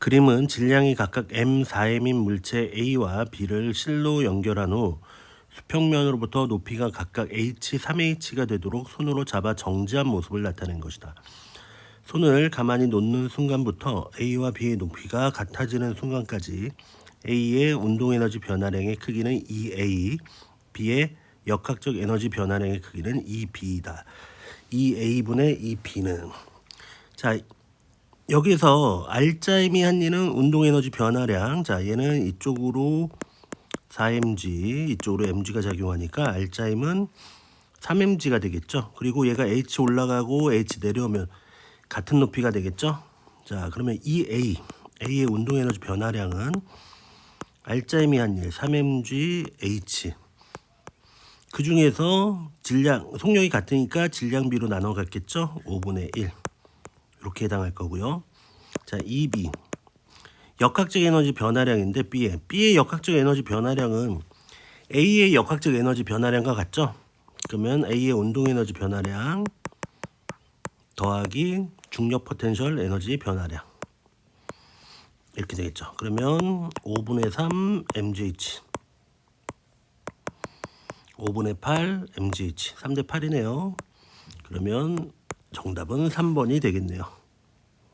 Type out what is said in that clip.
그림은 질량이 각각 m, 4m인 물체 A와 B를 실로 연결한 후 수평면으로부터 높이가 각각 h, 3h가 되도록 손으로 잡아 정지한 모습을 나타낸 것이다. 손을 가만히 놓는 순간부터 A와 B의 높이가 같아지는 순간까지 A의 운동 에너지 변화량의 크기는 2A, B의 역학적 에너지 변화량의 크기는 2B이다. 2A분의 2B는 자 여기서 알짜임이 한 얘는 운동 에너지 변화량. 자, 얘는 이쪽으로 4mg, 이쪽으로 mg가 작용하니까 알짜임은 3mg가 되겠죠. 그리고 얘가 h 올라가고 h 내려오면 같은 높이가 되겠죠. 자, 그러면 이 a, a의 운동 에너지 변화량은 알짜임이 한 일, 3mg h. 그 중에서 질량, 속력이 같으니까 질량비로 나눠 갔겠죠. 5분의 1. 이렇게 해당할 거고요. 자, 2B 역학적 에너지 변화량인데 B의 B의 역학적 에너지 변화량은 A의 역학적 에너지 변화량과 같죠? 그러면 A의 운동 에너지 변화량 더하기 중력 포텐셜 에너지 변화량 이렇게 되겠죠. 그러면 5분의 3 mgh 5분의 8 mgh 3대 8이네요. 그러면 정답은 3번이 되겠네요.